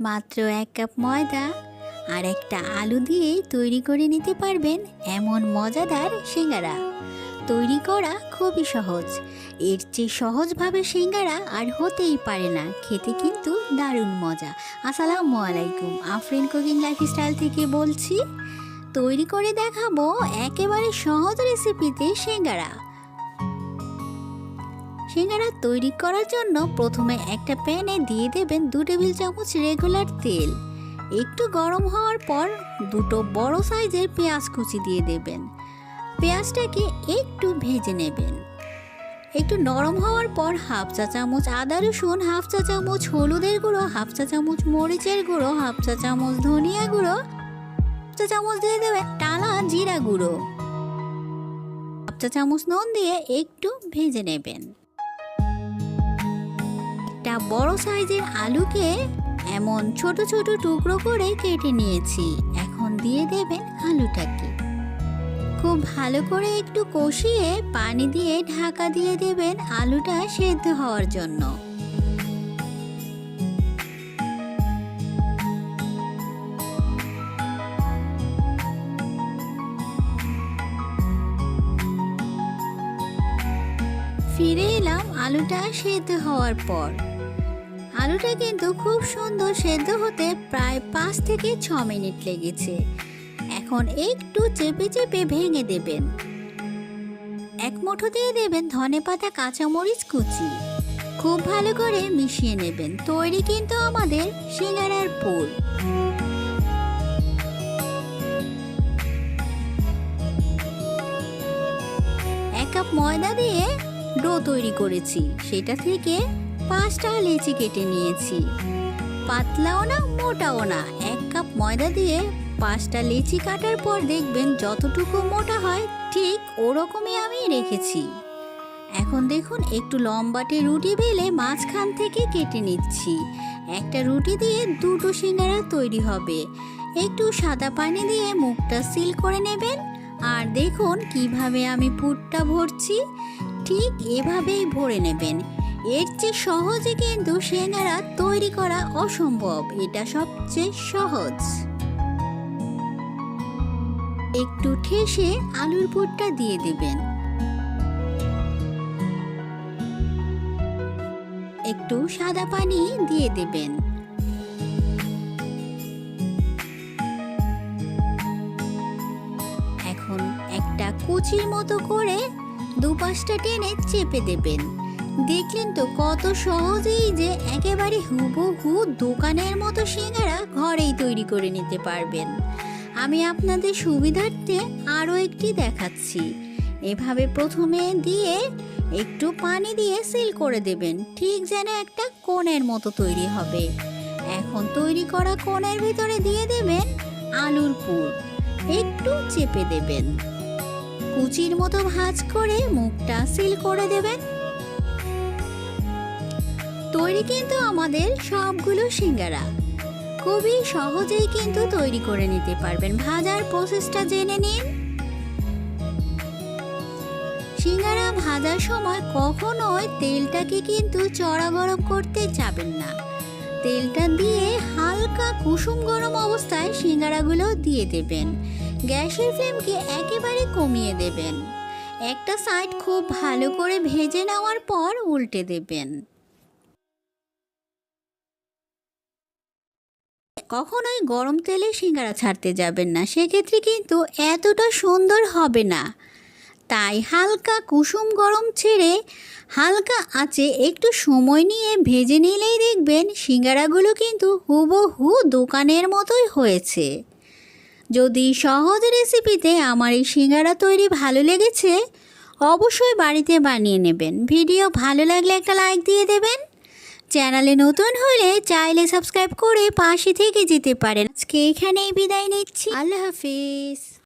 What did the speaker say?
মাত্র এক কাপ ময়দা আর একটা আলু দিয়েই তৈরি করে নিতে পারবেন এমন মজাদার সিঙ্গারা। তৈরি করা খুবই সহজ। এর চেয়ে সহজভাবে সিঙ্গারা আর হতেই পারে না। খেতে কিন্তু দারুণ মজা। আসসালামু আলাইকুম। আফরিন কুকিং লাইফস্টাইল থেকে বলছি, তৈরি করে দেখাবো একেবারে সহজ রেসিপিতে সিঙ্গারা। সিঙ্গারা তৈরি করার জন্য প্রথমে একটা প্যানে দিয়ে দেবেন দু টেবিল চামচ রেগুলার তেল। একটু গরম হওয়ার পর দুটো বড় সাইজের পেঁয়াজ কুচি দিয়ে দেবেন। পেঁয়াজটাকে একটু ভেজে নেবেন। একটু নরম হওয়ার পর হাফ চা চামচ আদা রসুন, হাফ চা চামচ হলুদের গুঁড়ো, হাফ চা চামচ মরিচের গুঁড়ো, হাফ চা চামচ ধনিয়া গুঁড়ো চা চামচ দিয়ে দেবেন টালা জিরা গুঁড়ো। হাফ চা চামচ নুন দিয়ে একটু ভেজে নেবেন। একটা বড় সাইজের আলুকে এমন ছোট ছোট টুকরো করে কেটে নিয়েছি। এখন দিয়ে দেবেন আলুটাকে। খুব ভালো করে একটু কষিয়ে পানি দিয়ে ঢাকা দিয়ে দেবেন আলুটা সেদ্ধ হওয়ার জন্য। ফিরে এলাম আলুটা সেদ্ধ হওয়ার পর। আলুটা কিন্তু খুব সুন্দর সেদ্ধ হতে প্রায় পাঁচ থেকে ছ মিনিট লেগেছে। এখন একটু চেপে চেপে ভেঙে দেবেন। এক মুঠো দিয়ে দেবেন ধনে পাতা, কাঁচামরিচ কুচি। খুব ভালো করে মিশিয়ে নেবেন। তৈরি কিন্তু আমাদের সিঙ্গারার পুর। এক কাপ ময়দা দিয়ে ডো তৈরি করেছি। সেটা থেকে পাঁচটা লেচি কেটে নিয়েছি। পাতলাও না, মোটাও না। এক কাপ ময়দা দিয়ে পাঁচটা লেচি কাটার পর দেখবেন যতটুকু মোটা হয়, ঠিক ওরকমই আমি রেখেছি। এখন দেখুন, একটু লম্বাটে রুটি বেলে মাঝখান থেকে কেটে নিচ্ছি। একটা রুটি দিয়ে দুটো সিঙ্গারা তৈরি হবে। একটু সাদা পানি দিয়ে মুখটা সিল করে নেবেন। আর দেখুন কীভাবে আমি পুরটা ভরছি। ঠিক এভাবেই ভরে নেবেন। এর চেয়ে সহজে কিন্তু সিঙ্গারা তৈরি করা অসম্ভব। এটা সবচেয়ে সহজ। একটু ঠেসে আলুর পুরটা দিয়ে দেবেন। একটু সাদা পানি দিয়ে দেবেন। এখন একটা কুচির মতো করে দুপাশটা টেনে চেপে দেবেন। দেখলেন তো কত সহজেই যে একেবারে হুবহু দোকানের মতো সিঙ্গারা ঘরেই তৈরি করে নিতে পারবেন। আমি আপনাদের সুবিধার্থে আরও একটি দেখাচ্ছি। এভাবে প্রথমে দিয়ে একটু পানি দিয়ে সিল করে দেবেন, ঠিক যেন একটা কোণের মতো তৈরি হবে। এখন তৈরি করা কোণের ভিতরে দিয়ে দেবেন আলুর পুর, একটু চেপে দেবেন। কুচির মতো ভাঁজ করে মুখটা সিল করে দেবেন। তৈরি কিন্তু আমাদের সবগুলো সিঙ্গারা। খুবই সহজেই কিন্তু তৈরি করে নিতে পারবেন। ভাজার প্রসেসটা জেনে নিন। সিঙ্গারা ভাজার সময় কখনোই তেলটাকে কিন্তু চড়া গরম করতে যাবেন না। তেলটা দিয়ে হালকা কুসুম গরম অবস্থায় সিঙ্গারাগুলো দিয়ে দেবেন। গ্যাসের ফ্লেমকে একেবারে কমিয়ে দেবেন। একটা সাইড খুব ভালো করে ভেজে নেওয়ার পর উল্টে দেবেন। কখনোই গরম তেলে সিঙ্গারা ছাড়তে যাবেন না। সেক্ষেত্রে কিন্তু এতটা সুন্দর হবে না। তাই হালকা কুসুম গরম ছেড়ে হালকা আঁচে একটু সময় নিয়ে ভেজে নিলেই দেখবেন সিঙ্গারাগুলো কিন্তু হুবহু দোকানের মতোই হয়েছে। যদি সহজ রেসিপিতে আমার এই সিঙ্গারা তৈরি ভালো লেগেছে, অবশ্যই বাড়িতে বানিয়ে নেবেন। ভিডিও ভালো লাগলে একটা লাইক দিয়ে দেবেন। চ্যানেলে নতুন হলে চাইলে সাবস্ক্রাইব করে পাশে থেকে যেতে পারেন। আজকে এখানেই বিদায় নিচ্ছি। আল্লাহ হাফিজ।